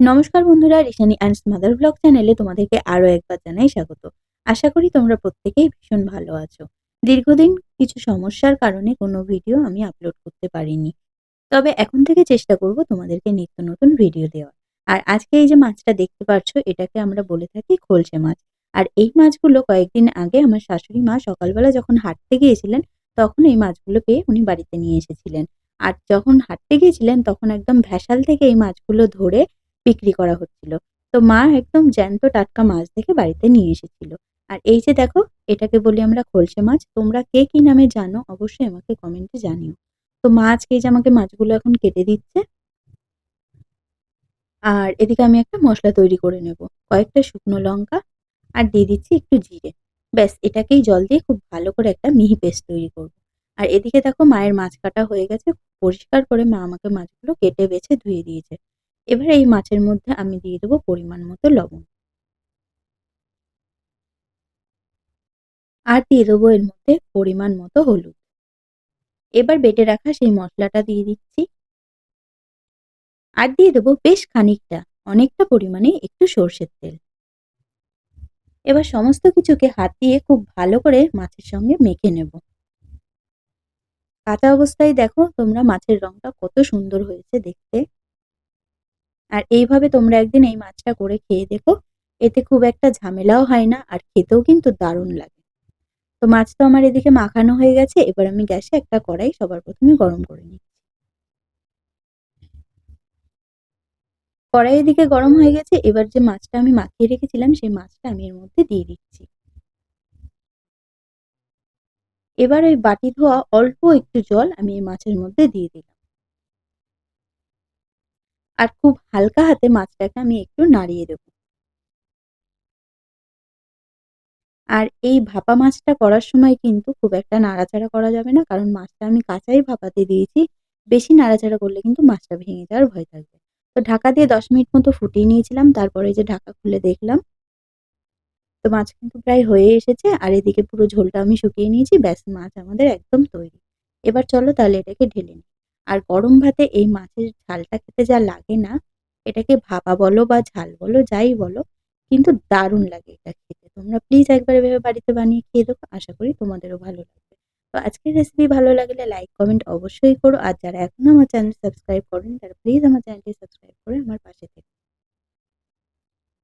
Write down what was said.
নমস্কার বন্ধুরা, রিশানি ants mother blog চ্যানেলে তোমাদেরকে আরও একবার জানাই স্বাগত। আশা করি তোমরা প্রত্যেকেই ভীষণ ভালো আছো। দীর্ঘদিন কিছু সমস্যার কারণে কোনো ভিডিও আমি আপলোড করতে পারিনি। তবে এখন থেকে চেষ্টা করব তোমাদেরকে নিত্য নতুন ভিডিও দেওয়ার। আর আজকে এই যে মাছটা দেখতে পাচ্ছ এটাকে আমরা বলে থাকি খোলসে মাছ। আর এই মাছগুলো কয়েকদিন আগে আমার শাশুড়ি মা সকালবেলা যখন হাঁটতে গিয়েছিলেন, তখন এই মাছগুলো পেয়ে উনি বাড়িতে নিয়ে এসেছিলেন। আর যখন হাঁটতে গিয়েছিলেন, তখন একদম ভ্যাসাল থেকে এই মাছগুলো ধরে বিক্রি করা হচ্ছিল। তো মা একদম জ্যান্ত টাটকা মাছ দেখে বাড়িতে নিয়ে এসেছিল। আর এই যে দেখো, এটাকে বলি আমরা খোলসে মাছ। তোমরা কে কি নামে জানো অবশ্যই আমাকে কমেন্টে জানিও। তো মা আজকে এই যে আমাকে মাছগুলো এখন কেটে দিচ্ছে। আর এদিকে আমি একটা মশলা তৈরি করে নেব। কয়েকটা শুকনো লঙ্কা আর দিয়ে দিচ্ছি একটু জিরে। ব্যাস, এটাকেই জল দিয়ে খুব ভালো করে একটা মিহি পেস্ট তৈরি করব। আর এদিকে দেখো মায়ের মাছ কাটা হয়ে গেছে। পরিষ্কার করে মা আমাকে মাছগুলো কেটে বেছে ধুয়ে দিয়েছে। এবার এই মাছের মধ্যে আমি দিয়ে দেবো পরিমাণ মতো লবণ। আর দিয়ে দেবো এর মধ্যে পরিমাণ মতো হলুদ। এবার বেটে রাখা সেই মশলাটা দিয়ে দিচ্ছি। আর দিয়ে দেবো বেশ খানিকটা, অনেকটা পরিমাণে একটু সর্ষের তেল। এবার সমস্ত কিছুকে হাত দিয়ে খুব ভালো করে মাছের সঙ্গে মেখে নেব। কাঁচা অবস্থায় দেখো তোমরা মাছের রংটা কত সুন্দর হয়েছে দেখতে। আর এইভাবে তোমরা একদিন এই মাছটা করে খেয়ে দেখো, এতে খুব একটা ঝামেলাও হয় না আর খেতেও কিন্তু দারুণ লাগে। তো মাছ তো আমার এদিকে মাখানো হয়ে গেছে, এবার আমি গ্যাসে একটা কড়াই সবার প্রথমে গরম করে নিচ্ছি। কড়াই এদিকে গরম হয়ে গেছে, এবার যে মাছটা আমি মাখিয়ে রেখেছিলাম, সেই মাছটা আমি এর মধ্যে দিয়ে দিচ্ছি। এবার ওই বাটি ধোয়া অল্প একটু জল আমি এই মাছের মধ্যে দিয়ে দিলাম। আর খুব হালকা হাতে মাছটাকে আমি একটু নাড়িয়ে দেব। আর এই ভাপা মাছটা করার সময় কিন্তু খুব একটা নাড়াচাড়া করা যাবে না, কারণ মাছটা আমি কাঁচাই ভাপাতে দিয়েছি। বেশি নাড়াচাড়া করলে কিন্তু মাছটা ভেঙে যাওয়ার ভয় থাকবে। তো ঢাকা দিয়ে দশ মিনিট মতো ফুটিয়ে নিয়েছিলাম, তারপরে যে ঢাকা খুলে দেখলাম। তো মাছ কিন্তু প্রায় হয়ে এসেছে, আর এদিকে পুরো ঝোলটা আমি শুকিয়ে নিয়েছি, ব্যাস মাছ আমাদের একদম তৈরি। এবার চলো তাহলে এটাকে ঢেলে নিই। আর গরম ভাতে এই মাছের ঝালটা খেতে যা লাগে না, এটাকে ভাপা বলো বা ঝাল বলো, যাই বলো, কিন্তু দারুণ লাগে এটা খেতে। তোমরা প্লিজ একবার এভাবে বাড়িতে বানিয়ে খেয়ে দেবো আশা করি তোমাদেরও ভালো লাগবে। তো আজকের রেসিপি ভালো লাগলে লাইক কমেন্ট অবশ্যই করো, আর যারা এখনও আমার চ্যানেল সাবস্ক্রাইব করেন, তারা প্লিজ আমার চ্যানেলটি সাবস্ক্রাইব করে আমার পাশে থেকে।